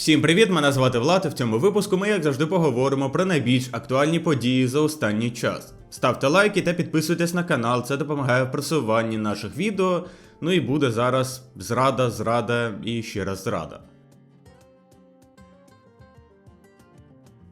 Всім привіт! Мене звати Влад. і В цьому випуску ми, як завжди, поговоримо про найбільш актуальні події за останній час. Ставте лайки та підписуйтесь на канал, це допомагає в просуванні наших відео. Ну і буде зараз зрада, зрада і ще раз зрада.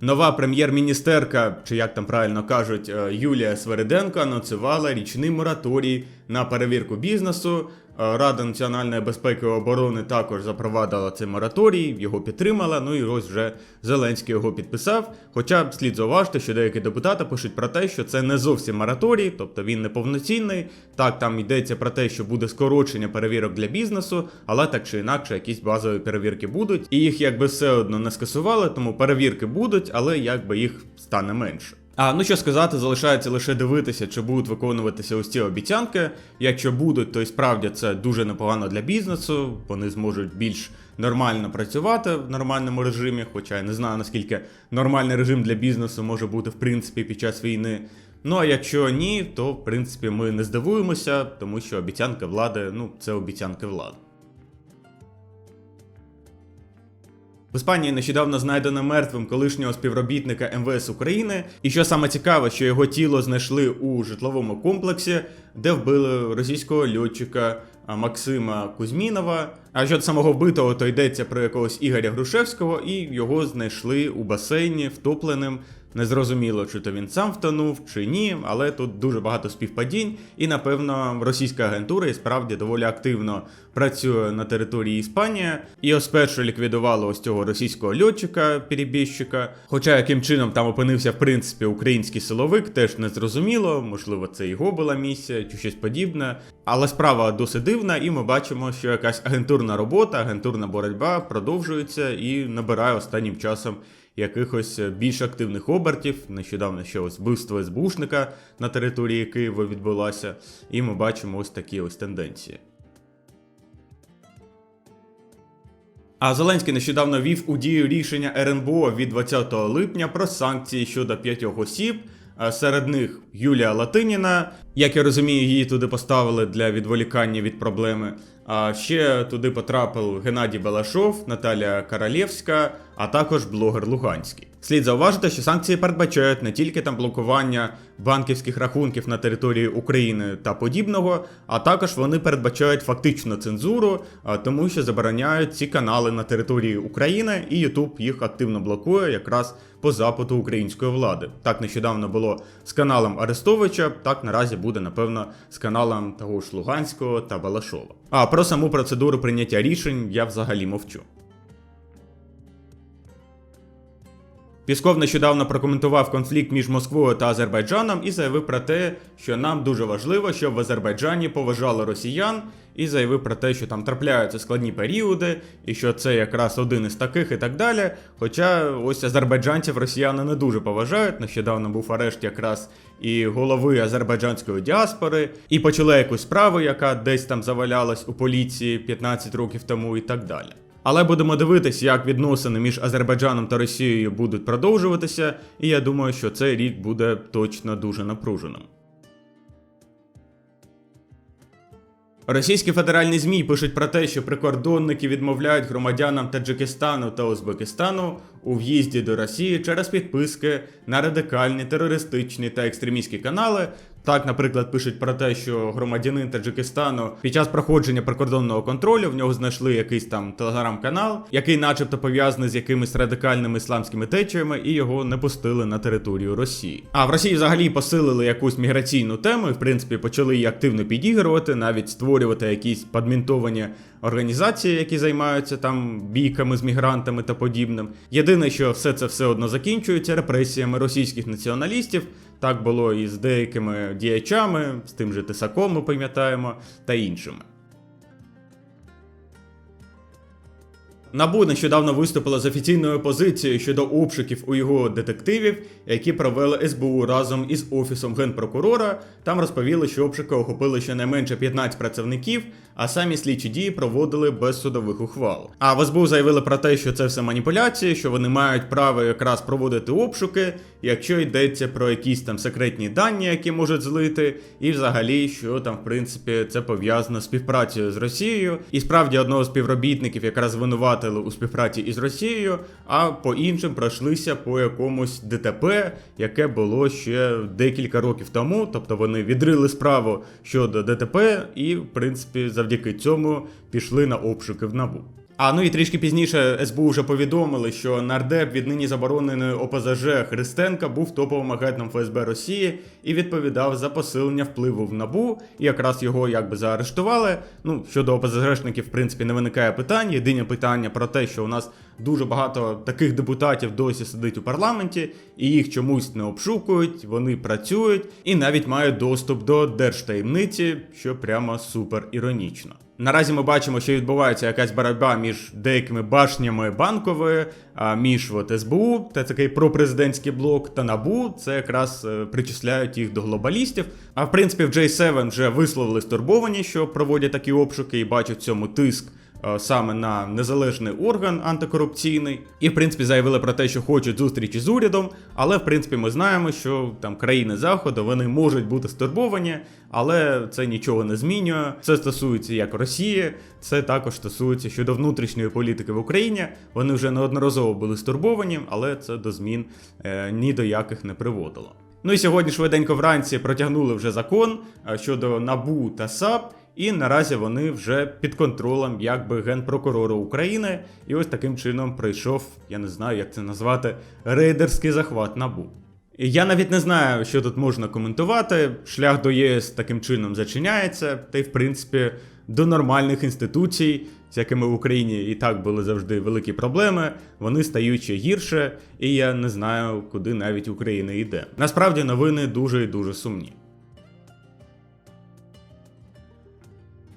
Нова прем'єр-міністерка, чи як там правильно кажуть, е, Юлія Свериденко анонсувала річний мораторій на перевірку бізнесу. Е, Рада національної безпеки і оборони також запровадила цей мораторій, його підтримала. Ну і ось вже Зеленський його підписав. Хоча слід зауважити, що деякі депутати пишуть про те, що це не зовсім мораторій, тобто він не повноцінний. Так, там йдеться про те, що буде скорочення перевірок для бізнесу, але так чи інакше, якісь базові перевірки будуть, і їх якби все одно не скасували, тому перевірки будуть, але якби їх стане менше. А ну що сказати, залишається лише дивитися, чи будуть виконуватися ось ці обіцянки. Якщо будуть, то і справді це дуже непогано для бізнесу. Вони зможуть більш нормально працювати в нормальному режимі. Хоча я не знаю наскільки нормальний режим для бізнесу може бути в принципі під час війни. Ну а якщо ні, то в принципі ми не здивуємося, тому що обіцянки влади, ну це обіцянки влади. В Іспанії нещодавно знайдено мертвим колишнього співробітника МВС України. І що саме цікаве, що його тіло знайшли у житловому комплексі, де вбили російського льотчика Максима Кузьмінова. А щодо самого вбитого, то йдеться про якогось Ігоря Грушевського, і його знайшли у басейні втопленим. Незрозуміло, чи то він сам втонув, чи ні, але тут дуже багато співпадінь, і напевно російська агентура і справді доволі активно працює на території Іспанії. І ось спершу ліквідували ось цього російського льотчика, перебіжчика. Хоча яким чином там опинився в принципі український силовик, теж не зрозуміло. Можливо, це його була місія чи щось подібне. Але справа досить дивна, і ми бачимо, що якась агентурна робота, агентурна боротьба продовжується і набирає останнім часом якихось більш активних обертів. Нещодавно ще ось вбивство СБУшника на території Києва відбулося, і ми бачимо ось такі ось тенденції. А Зеленський нещодавно вів у дію рішення РНБО від 20 липня про санкції щодо п'ятьох осіб. Серед них Юлія Латиніна, як я розумію, її туди поставили для відволікання від проблеми. А ще туди потрапив Геннадій Балашов, Наталія Королєвська, а також блогер Луганський. Слід зауважити, що санкції передбачають не тільки там блокування банківських рахунків на території України та подібного, а також вони передбачають фактично цензуру, тому що забороняють ці канали на території України, і YouTube їх активно блокує якраз по запиту української влади. Так нещодавно було з каналом Арестовича, так наразі буде напевно з каналом того ж Луганського та Балашова. А про саму процедуру прийняття рішень я взагалі мовчу. Пісков нещодавно прокоментував конфлікт між Москвою та Азербайджаном і заявив про те, що нам дуже важливо, щоб в Азербайджані поважали росіян, і заявив про те, що там трапляються складні періоди, і що це якраз один із таких і так далі. Хоча ось азербайджанців росіяни не дуже поважають. Нещодавно був арешт якраз і голови азербайджанської діаспори, і почали якусь справу, яка десь там завалялась у поліції 15 років тому, і так далі. Але будемо дивитись, як відносини між Азербайджаном та Росією будуть продовжуватися, і я думаю, що цей рік буде точно дуже напруженим. Російські федеральні ЗМІ пишуть про те, що прикордонники відмовляють громадянам Таджикистану та Узбекистану у в'їзді до Росії через підписки на радикальні, терористичні та екстремістські канали. Так, наприклад, пишуть про те, що громадянин Таджикистану під час проходження прикордонного контролю в нього знайшли якийсь там телеграм-канал, який, начебто, пов'язаний з якимись радикальними ісламськими течіями, і його не пустили на територію Росії. А в Росії взагалі посилили якусь міграційну тему, і в принципі почали її активно підігрувати, навіть створювати якісь подмінтовані організації, які займаються там бійками з мігрантами та подібним. Єдине, що все це все одно закінчується репресіями російських націоналістів. Так було і з деякими діячами, з тим же Тисаком, ми пам'ятаємо, та іншими. НАБУ нещодавно виступила з офіційною позицією щодо обшуків у його детективів, які провели СБУ разом із офісом генпрокурора. Там розповіли, що обшуки охопили щонайменше 15 працівників а самі слідчі дії проводили без судових ухвал. А в СБУ заявили про те, що це все маніпуляції, що вони мають право якраз проводити обшуки, якщо йдеться про якісь там секретні дані, які можуть злити, і взагалі, що там, в принципі, це пов'язано з співпрацею з Росією. І справді одного з співробітників якраз звинуватили у співпраці із Росією, а по іншим пройшлися по якомусь ДТП, яке було ще декілька років тому. Тобто вони відрили справу щодо ДТП, і, в принципі, завдяки цьому пішли на обшуки в набу. А ну і трішки пізніше СБУ вже повідомили, що нардеп віднині забороненої ОПЗЖ Христенка був топовим агентом ФСБ Росії і відповідав за посилення впливу в набу. І якраз його якби заарештували. Ну щодо ОПЗЖшників, в принципі, не виникає питань. Єдине питання про те, що у нас дуже багато таких депутатів досі сидить у парламенті, і їх чомусь не обшукують, вони працюють і навіть мають доступ до держтаємниці, що прямо супер іронічно. Наразі ми бачимо, що відбувається якась боротьба між деякими башнями банкової, між от СБУ, це такий пропрезидентський блок, та НАБУ, це якраз е, причисляють їх до глобалістів. А в принципі, в J7 вже висловили стурбовані, що проводять такі обшуки і бачать в цьому тиск. Е, Саме на незалежний орган антикорупційний, і в принципі заявили про те, що хочуть зустрічі з урядом. Але в принципі ми знаємо, що там країни заходу вони можуть бути стурбовані, але це нічого не змінює. Це стосується як Росії, це також стосується щодо внутрішньої політики в Україні. Вони вже неодноразово були стурбовані, але це до змін е, ні до яких не приводило. Ну і сьогодні швиденько вранці протягнули вже закон е, щодо НАБУ та САП. І наразі вони вже під контролем якби генпрокурора України. І ось таким чином прийшов, я не знаю, як це назвати, рейдерський захват набу. Я навіть не знаю, що тут можна коментувати. Шлях до ЄС таким чином зачиняється, та й в принципі до нормальних інституцій, з якими в Україні і так були завжди великі проблеми, вони стають ще гірше, і я не знаю, куди навіть Україна йде. Насправді новини дуже і дуже сумні.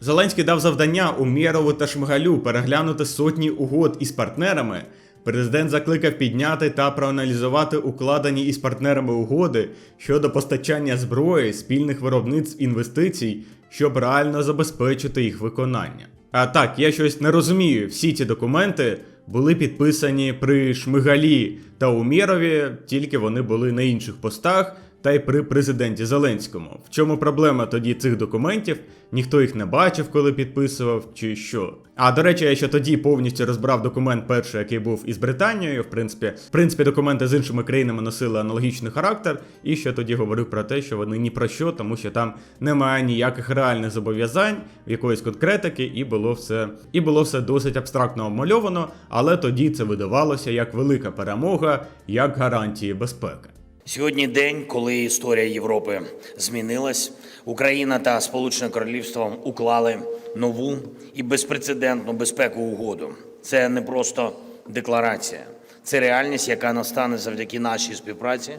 Зеленський дав завдання Умєрову та Шмигалю переглянути сотні угод із партнерами. Президент закликав підняти та проаналізувати укладені із партнерами угоди щодо постачання зброї, спільних виробництв інвестицій, щоб реально забезпечити їх виконання. А так, я щось не розумію. Всі ці документи були підписані при Шмигалі та Умєрові, тільки вони були на інших постах та й при президенті Зеленському. В чому проблема тоді цих документів? Ніхто їх не бачив, коли підписував, чи що. А до речі, я ще тоді повністю розбрав документ перший, який був із Британією. В принципі, в принципі, документи з іншими країнами носили аналогічний характер, і ще тоді говорив про те, що вони ні про що, тому що там немає ніяких реальних зобов'язань, якоїсь конкретики, і було все і було все досить абстрактно обмальовано, але тоді це видавалося як велика перемога, як гарантії безпеки. Сьогодні день, коли історія Європи змінилась. Україна та Сполучене Королівство уклали нову і безпрецедентну безпекову угоду. Це не просто декларація, це реальність, яка настане завдяки нашій співпраці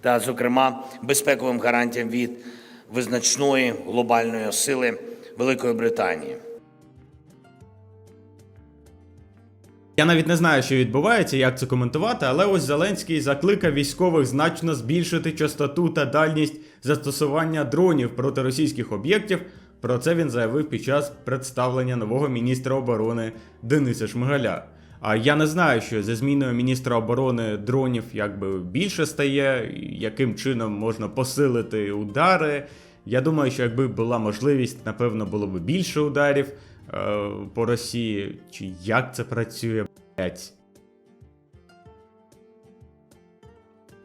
та, зокрема, безпековим гарантіям від визначної глобальної сили Великої Британії. Я навіть не знаю, що відбувається, як це коментувати, але ось Зеленський закликав військових значно збільшити частоту та дальність застосування дронів проти російських об'єктів. Про це він заявив під час представлення нового міністра оборони Дениса Шмигаля. А я не знаю, що зі зміною міністра оборони дронів якби більше стає, яким чином можна посилити удари. Я думаю, що якби була можливість, напевно, було б більше ударів е, по Росії. Чи як це працює,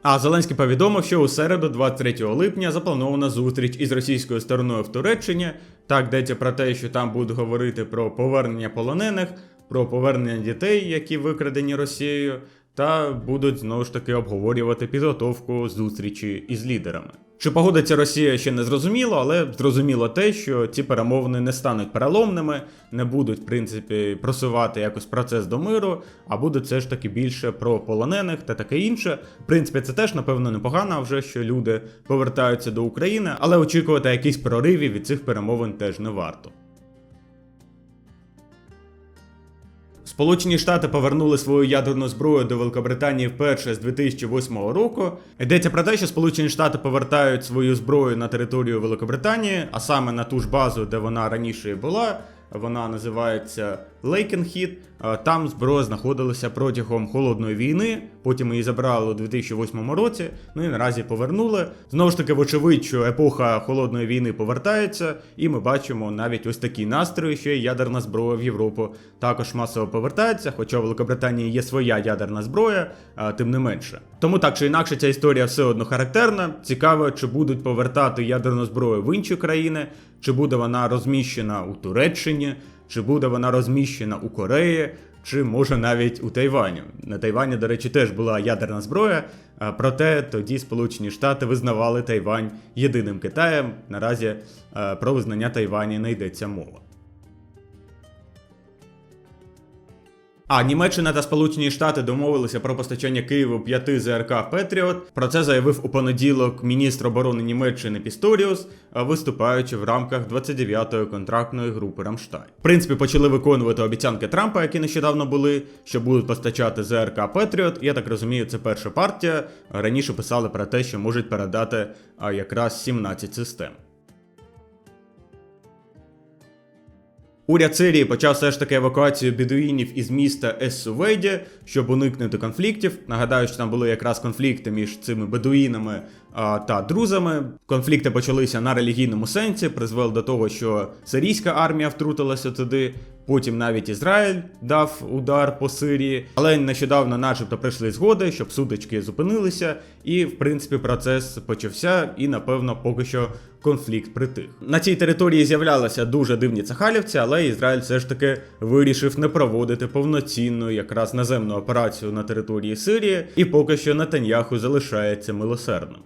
А Зеленський повідомив, що у середу, 23 липня, запланована зустріч із російською стороною в Туреччині. Так йдеться про те, що там будуть говорити про повернення полонених, про повернення дітей, які викрадені Росією, та будуть знову ж таки обговорювати підготовку зустрічі із лідерами. Чи погодиться Росія ще не зрозуміло, але зрозуміло те, що ці перемовини не стануть переломними, не будуть, в принципі, просувати якось процес до миру, а буде все ж таки більше про полонених та таке інше. В принципі, це теж, напевно, непогано вже, що люди повертаються до України, але очікувати якісь проривів від цих перемовин теж не варто. Сполучені Штати повернули свою ядерну зброю до Великобританії вперше з 2008 року. Йдеться про те, що Сполучені Штати повертають свою зброю на територію Великобританії, а саме на ту ж базу, де вона раніше була. Вона називається Лейкенхід. Е, Там зброя знаходилася протягом холодної війни. Потім її забрали у 2008 році. Ну і наразі повернули. Знову ж таки, вочевидь, що епоха холодної війни повертається, і ми бачимо навіть ось такі настрої, що ядерна зброя в Європу також масово повертається. Хоча в Великобританії є своя ядерна зброя, а, тим не менше. Тому так чи інакше, ця історія все одно характерна. Цікаво, чи будуть повертати ядерну зброю в інші країни, чи буде вона розміщена у Туреччині, чи буде вона розміщена у Кореї, чи може навіть у Тайвані. На Тайвані, до речі, теж була ядерна зброя. Проте тоді Сполучені Штати визнавали Тайвань єдиним Китаєм. Наразі про визнання Тайвані не йдеться мова. А Німеччина та Сполучені Штати домовилися про постачання Києву п'яти ЗРК Петріот. Про це заявив у понеділок міністр оборони Німеччини Пісторіус, виступаючи в рамках 29-ї контрактної групи Рамштайн. В принципі, почали виконувати обіцянки Трампа, які нещодавно були, що будуть постачати ЗРК Петріот. Я так розумію, це перша партія. Раніше писали про те, що можуть передати якраз 17 систем. Уряд Сирії почав все ж таки евакуацію бідуїнів із міста Ессувейді, щоб уникнути конфліктів. Нагадаю, що там були якраз конфлікти між цими бедуїнами та друзами. Конфлікти почалися на релігійному сенсі, призвели до того, що сирійська армія втрутилася туди. Потім навіть Ізраїль дав удар по Сирії, але нещодавно, начебто, прийшли згоди, щоб сутички зупинилися, і в принципі процес почався, і напевно поки що конфлікт притих. На цій території з'являлися дуже дивні цахалівці, але Ізраїль все ж таки вирішив не проводити повноцінну якраз наземну операцію на території Сирії, і поки що Нетаньяху залишається милосердним.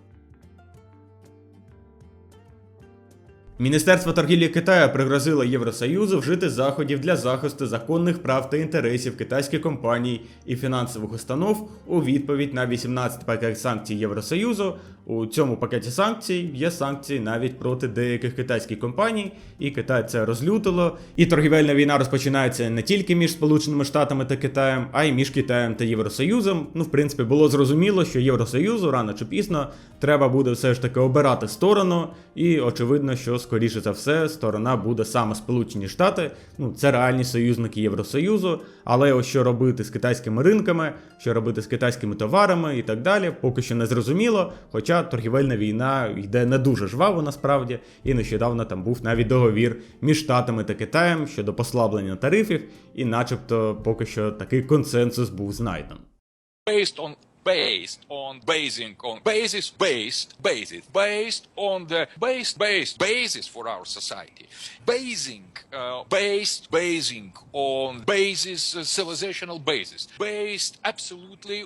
Міністерство торгівлі Китаю пригрозило Євросоюзу вжити заходів для захисту законних прав та інтересів китайських компаній і фінансових установ у відповідь на 18 пакет санкцій Євросоюзу. У цьому пакеті санкцій є санкції навіть проти деяких китайських компаній, і Китай це розлютило. І торгівельна війна розпочинається не тільки між Сполученими Штатами та Китаєм, а й між Китаєм та Євросоюзом. Ну, в принципі, було зрозуміло, що Євросоюзу рано чи пізно треба буде все ж таки обирати сторону, і очевидно, що скоріше за все сторона буде саме Сполучені Штати. Ну, це реальні союзники Євросоюзу. Але ось що робити з китайськими ринками, що робити з китайськими товарами і так далі, поки що не зрозуміло. Хоча торгівельна війна йде не дуже жваво насправді, і нещодавно там був навіть договір між Штатами та Китаєм щодо послаблення тарифів, і начебто поки що такий консенсус був знайден. based on based on basing on basis based basis based on the based based basis for our society. Basing uh, based basing on basis uh, civilizational basis. Based absolutely